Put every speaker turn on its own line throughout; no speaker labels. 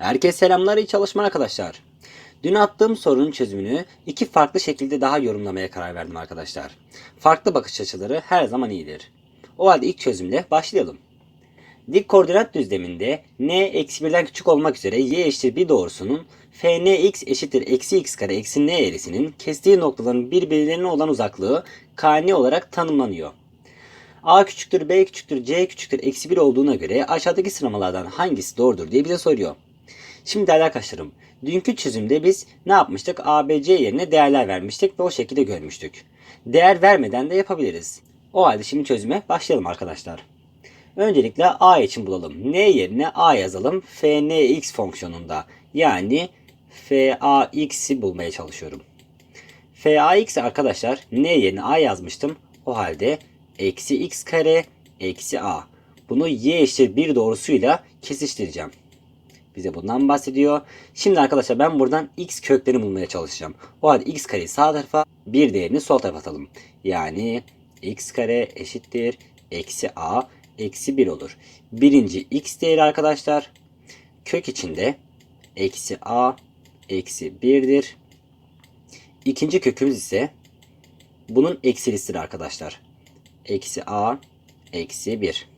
Herkese selamlar, iyi çalışmalar arkadaşlar. Dün attığım sorunun çözümünü iki farklı şekilde daha yorumlamaya karar verdim arkadaşlar. Farklı bakış açıları her zaman iyidir. O halde ilk çözümle başlayalım. Dik koordinat düzleminde n eksi 1'den küçük olmak üzere y eşittir 1 doğrusunun fnx eşittir eksi x kare eksi n eğrisinin kestiği noktaların birbirlerine olan uzaklığı kn olarak tanımlanıyor. A küçüktür, B küçüktür, C küçüktür, eksi 1 olduğuna göre aşağıdaki sıralamalardan hangisi doğrudur diye bize soruyor. Şimdi değerli arkadaşlarım, dünkü çözümde biz ne yapmıştık? A, B, C yerine değerler vermiştik ve o şekilde görmüştük. Değer vermeden de yapabiliriz. O halde şimdi çözüme başlayalım arkadaşlar. Öncelikle A için bulalım. N yerine A yazalım. Fnx fonksiyonunda. Yani Fax'i bulmaya çalışıyorum. Fax arkadaşlar N yerine A yazmıştım. O halde eksi x kare eksi a. Bunu y eşittir 1 doğrusuyla kesiştireceğim. Bize bundan bahsediyor. Şimdi arkadaşlar ben buradan x köklerini bulmaya çalışacağım. O halde x kareyi sağ tarafa bir değerini sol tarafa atalım. Yani x kare eşittir eksi a eksi 1 olur. Birinci x değeri arkadaşlar kök içinde eksi a eksi 1'dir. İkinci kökümüz ise bunun eksilisidir arkadaşlar eksi a eksi 1.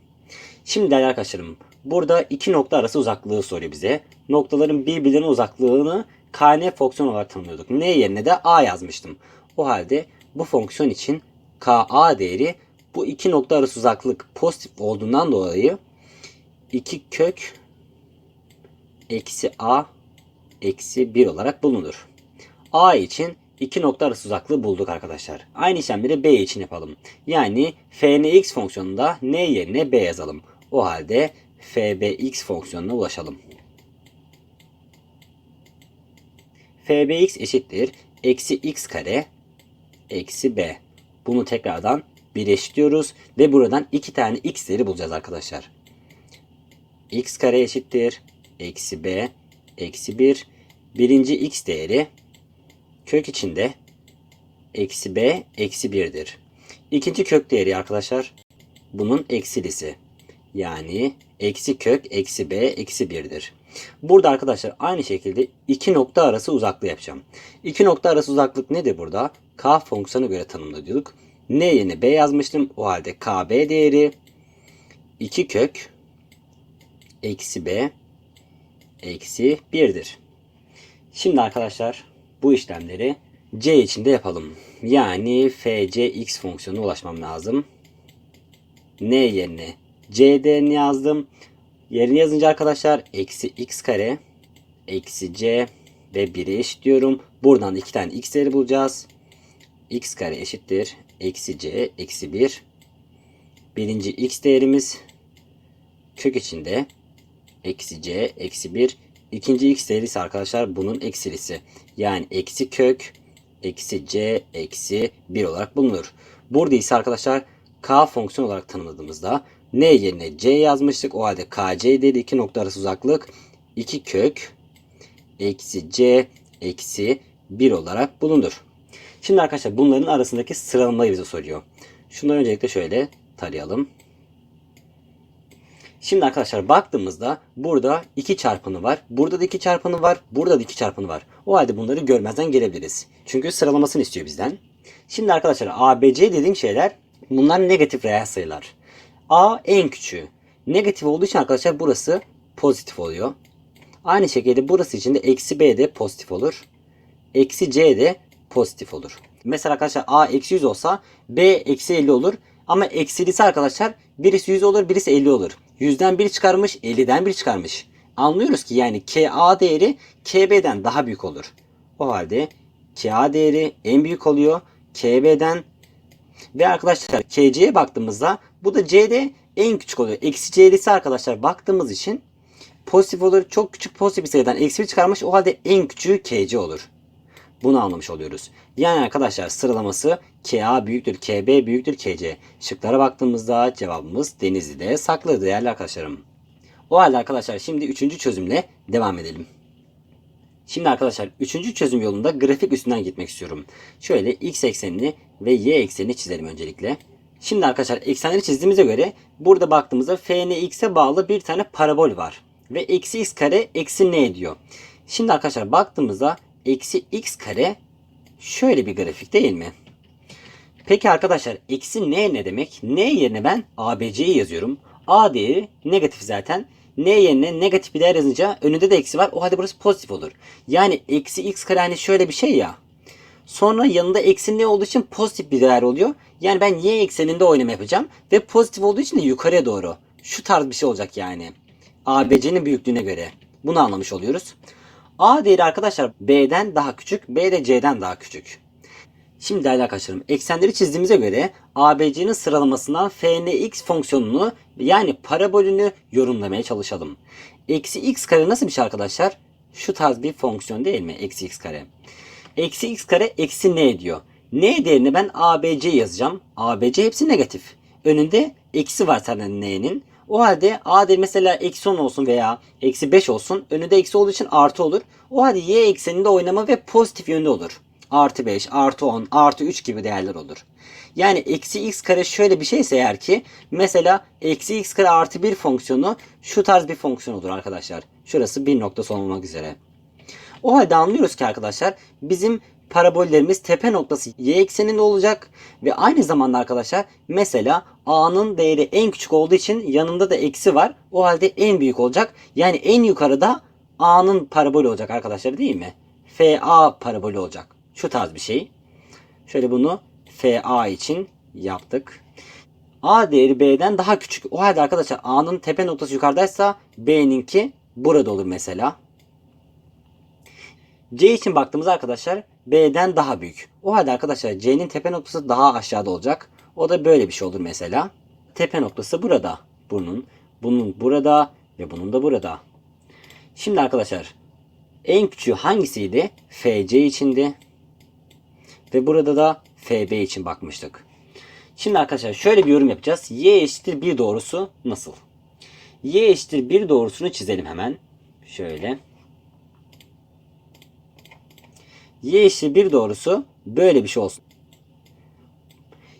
Şimdi değerli arkadaşlarım burada iki nokta arası uzaklığı soruyor bize. Noktaların birbirlerinin uzaklığını kn fonksiyon olarak tanımlıyorduk. N yerine de a yazmıştım. O halde bu fonksiyon için ka değeri bu iki nokta arası uzaklık pozitif olduğundan dolayı 2 kök eksi a eksi 1 olarak bulunur. a için iki nokta arası uzaklığı bulduk arkadaşlar. Aynı işlemleri B için yapalım. Yani fnx fonksiyonunda n yerine b yazalım. O halde fbx fonksiyonuna ulaşalım. fbx eşittir eksi x kare eksi b. Bunu tekrardan birleştiriyoruz ve buradan iki tane x'leri bulacağız arkadaşlar. x kare eşittir eksi b eksi 1. Birinci x değeri kök içinde eksi b eksi 1'dir. İkinci kök değeri arkadaşlar bunun eksilisi. Yani eksi kök eksi b eksi 1'dir. Burada arkadaşlar aynı şekilde iki nokta arası uzaklığı yapacağım. İki nokta arası uzaklık nedir burada? K fonksiyona göre tanımlıyorduk. N yerine b yazmıştım. O halde kb değeri 2 kök eksi b eksi 1'dir. Şimdi arkadaşlar bu işlemleri c içinde yapalım. Yani fcx fonksiyonuna ulaşmam lazım. n yerine c yazdım. Yerini yazınca arkadaşlar eksi x kare eksi c ve 1'i eşitliyorum. Buradan iki tane x değeri bulacağız. x kare eşittir eksi c eksi 1. Birinci x değerimiz kök içinde eksi c eksi 1 İkinci x değeri ise arkadaşlar bunun eksilisi. Yani eksi kök eksi c eksi 1 olarak bulunur. Burada ise arkadaşlar k fonksiyon olarak tanımladığımızda n yerine c yazmıştık. O halde kc değeri iki nokta arası uzaklık 2 kök eksi c eksi 1 olarak bulunur. Şimdi arkadaşlar bunların arasındaki sıralamayı bize soruyor. Şunları öncelikle şöyle tarayalım. Şimdi arkadaşlar baktığımızda burada 2 çarpanı var. Burada da 2 çarpanı var. Burada da 2 çarpanı var. O halde bunları görmezden gelebiliriz. Çünkü sıralamasını istiyor bizden. Şimdi arkadaşlar ABC dediğim şeyler bunlar negatif reel sayılar. A en küçüğü. Negatif olduğu için arkadaşlar burası pozitif oluyor. Aynı şekilde burası için de eksi B de pozitif olur. Eksi C de pozitif olur. Mesela arkadaşlar A eksi 100 olsa B eksi 50 olur. Ama eksilisi arkadaşlar birisi 100 olur birisi 50 olur. 100'den 1 çıkarmış 50'den 1 çıkarmış. Anlıyoruz ki yani KA değeri KB'den daha büyük olur. O halde KA değeri en büyük oluyor. KB'den ve arkadaşlar KC'ye baktığımızda bu da C'de en küçük oluyor. Eksi C'lisi arkadaşlar baktığımız için pozitif olur. Çok küçük pozitif bir sayıdan eksi 1 çıkarmış. O halde en küçüğü KC olur. Bunu anlamış oluyoruz. Yani arkadaşlar sıralaması KA büyüktür, KB büyüktür, KC. Şıklara baktığımızda cevabımız Denizli'de saklı değerli arkadaşlarım. O halde arkadaşlar şimdi üçüncü çözümle devam edelim. Şimdi arkadaşlar üçüncü çözüm yolunda grafik üstünden gitmek istiyorum. Şöyle x eksenini ve y eksenini çizelim öncelikle. Şimdi arkadaşlar eksenleri çizdiğimize göre burada baktığımızda fnx'e bağlı bir tane parabol var. ve eksi x kare eksi ne ediyor? Şimdi arkadaşlar baktığımızda eksi x kare şöyle bir grafik değil mi? Peki arkadaşlar eksi n ne demek? n yerine ben abc'yi yazıyorum. a değeri negatif zaten. N yerine negatif bir değer yazınca önünde de eksi var. O halde burası pozitif olur. Yani eksi x kare hani şöyle bir şey ya. Sonra yanında eksi ne olduğu için pozitif bir değer oluyor. Yani ben y ekseninde oynama yapacağım. Ve pozitif olduğu için de yukarıya doğru. Şu tarz bir şey olacak yani. ABC'nin büyüklüğüne göre. Bunu anlamış oluyoruz. A değeri arkadaşlar B'den daha küçük. B de C'den daha küçük. Şimdi değerli arkadaşlarım eksenleri çizdiğimize göre ABC'nin sıralamasından fnx fonksiyonunu yani parabolünü yorumlamaya çalışalım. Eksi x kare nasıl bir şey arkadaşlar? Şu tarz bir fonksiyon değil mi? Eksi x kare. Eksi x kare eksi n diyor. N değerini ben ABC yazacağım. ABC hepsi negatif. Önünde eksi var zaten n'nin. O halde a değeri mesela eksi 10 olsun veya eksi 5 olsun. Önünde eksi olduğu için artı olur. O halde y ekseninde oynama ve pozitif yönde olur. Artı 5, artı 10, artı 3 gibi değerler olur. Yani eksi x kare şöyle bir şeyse eğer ki mesela eksi x kare artı 1 fonksiyonu şu tarz bir fonksiyon olur arkadaşlar. Şurası bir noktası olmak üzere. O halde anlıyoruz ki arkadaşlar bizim parabollerimiz tepe noktası y ekseninde olacak ve aynı zamanda arkadaşlar mesela a'nın değeri en küçük olduğu için yanında da eksi var. O halde en büyük olacak. Yani en yukarıda a'nın parabolü olacak arkadaşlar değil mi? FA parabolü olacak. Şu tarz bir şey. Şöyle bunu FA için yaptık. A değeri B'den daha küçük. O halde arkadaşlar A'nın tepe noktası yukarıdaysa B'ninki burada olur mesela. C için baktığımızda arkadaşlar B'den daha büyük. O halde arkadaşlar C'nin tepe noktası daha aşağıda olacak. O da böyle bir şey olur mesela. Tepe noktası burada. Bunun, bunun burada ve bunun da burada. Şimdi arkadaşlar en küçüğü hangisiydi? FC içindi. Ve burada da FB için bakmıştık. Şimdi arkadaşlar şöyle bir yorum yapacağız. Y eşittir 1 doğrusu nasıl? Y eşittir 1 doğrusunu çizelim hemen. Şöyle. Y eşittir 1 doğrusu böyle bir şey olsun.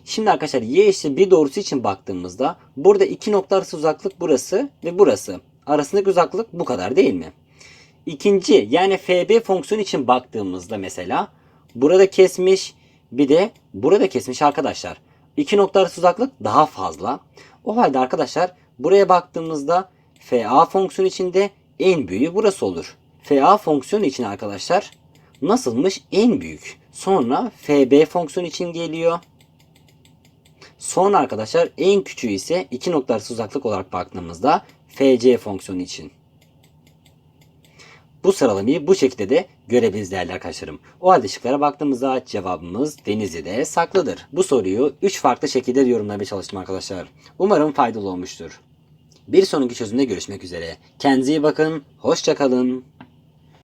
Şimdi arkadaşlar y eşittir 1 doğrusu için baktığımızda burada iki nokta arası uzaklık burası ve burası. Arasındaki uzaklık bu kadar değil mi? İkinci yani FB fonksiyonu için baktığımızda mesela burada kesmiş bir de burada kesmiş arkadaşlar. İki nokta arası uzaklık daha fazla. O halde arkadaşlar buraya baktığımızda FA fonksiyonu içinde en büyüğü burası olur. FA fonksiyonu için arkadaşlar nasılmış? En büyük. Sonra FB fonksiyonu için geliyor. Sonra arkadaşlar en küçüğü ise iki nokta arası uzaklık olarak baktığımızda FC fonksiyonu için. Bu sıralamayı bu şekilde de görebiliriz değerli arkadaşlarım. O halde şıklara baktığımızda cevabımız Denizli'de saklıdır. Bu soruyu 3 farklı şekilde yorumlamaya çalıştım arkadaşlar. Umarım faydalı olmuştur. Bir sonraki çözümde görüşmek üzere. Kendinize iyi bakın. Hoşçakalın.